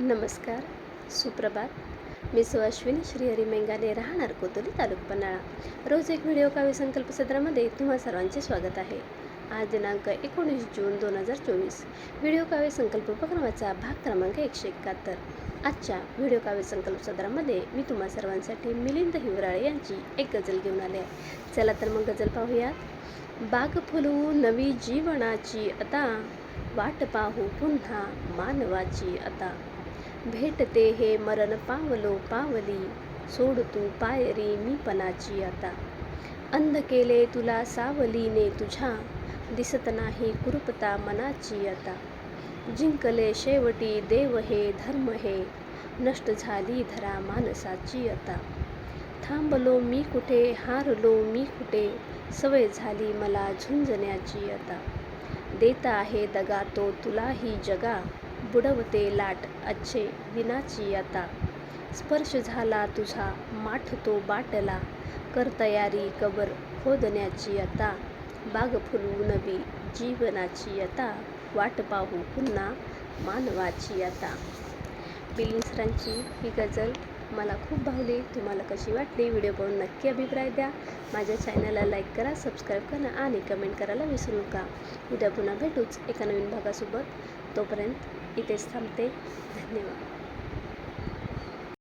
नमस्कार सुप्रभात. मी सुअश्विनी श्रीहरी मेंगाने राहणार कोतोली तालुका पन्हाळा. रोज एक व्हिडिओ काव्य संकल्प सत्रामध्ये तुम्हा सर्वांचे स्वागत आहे. आज दिनांक एकोणीस जून दोन हजार चोवीस. व्हिडिओ काव्य संकल्प उपक्रमाचा भाग क्रमांक एकशे एकाहत्तर. आजच्या व्हिडिओ काव्य संकल्प सत्रामध्ये मी तुम्हा सर्वांसाठी मिलिंद हिवराळे यांची एक गजल घेऊन आले आहे. चला तर मग गजल पाहूयात. बाग फुलवू नवी जीवनाची आता वाट पाहू पुन्हा मानवाची आता. भेटते हे मरण पावलो पावली. सोड तू पायरी मी पणाची आता. अंध केले तुला सावलीने तुझ्या. दिसत नाही कृपता मनाची आता. जिंकले शेवटी देव हे धर्म हे. नष्ट झाली धरा माणसाची आता. थांबलो मी कुठे? हारलो मी कुठे? सवय झाली मला झुंजण्याची आता. देता आहे दगा तो तुलाही जगा. बुडवते लाट. अच्छे विनाची आता. स्पर्श झाला तुझा माठ तो बाटला. कर तयारी कबर खोदण्याची आता. बाग फुलवून नवी जीवनाची आता. वाट पाहू पुन्हा मानवाची आता. बिलिंग सरांची ही गझल मला खूप भावली तुम्हाला कशी वाटली? व्हिडिओ पाहून नक्की अभिप्राय द्या. माझ्या चॅनलला लाईक करा सबस्क्राईब करा आणि कमेंट करायला विसरू नका. उद्या पुन्हा भेटूच एका नवीन भागासोबत. तोपर्यंत इथेच थांबते. धन्यवाद.